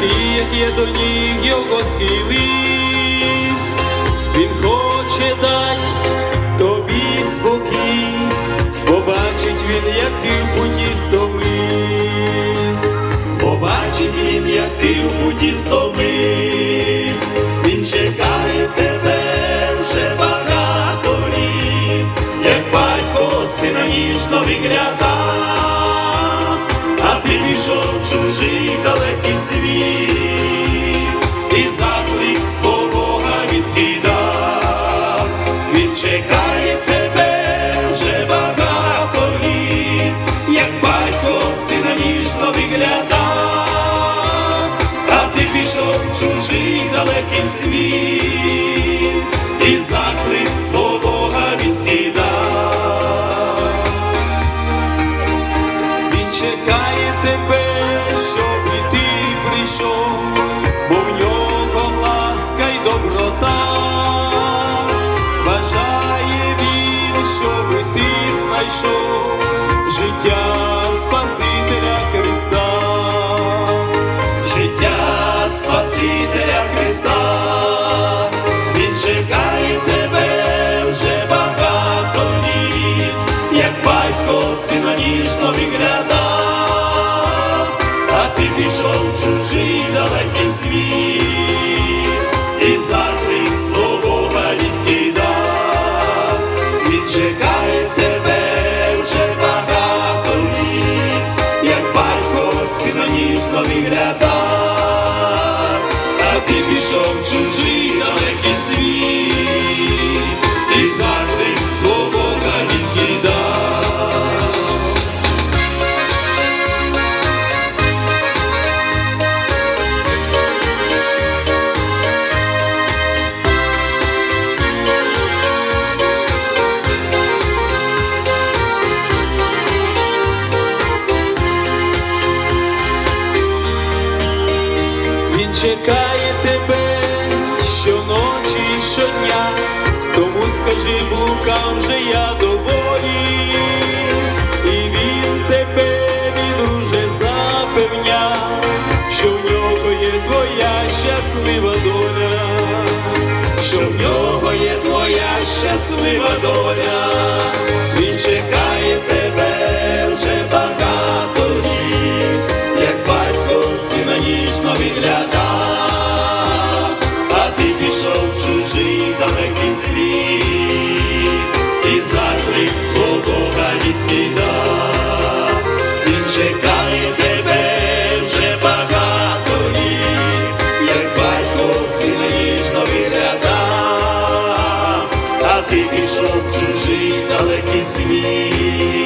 такий, як я до ніг його схилився, він хоче дать тобі спокій, побачить він, як ти в путі стомився, побачить він, як ти в путі стомився, він чекає тебе вже багато літ, як батько сина ніжно ти пішов чужий далекий світ, і заклик свого Бога відкидав, він чекає тебе вже багато літ, як батько сина ніжно виглядав, а ти пішов чужий далекий світ, і заклик свого Бога знайшов життя Спасителя Христа, життя Спасителя Христа, Він чекає тебе вже багато літ, як батько сина ніжно виглядав, а ти пішов чужий далекий світ, сина ніжно виглядав, а ти пішов чужий далекий світ, чекає тебе щоночі і щодня, тому скажи, блукам вже я доволі, і він тебе відруже запевняв, що в нього є твоя щаслива доля, що в нього є твоя щаслива доля, пішов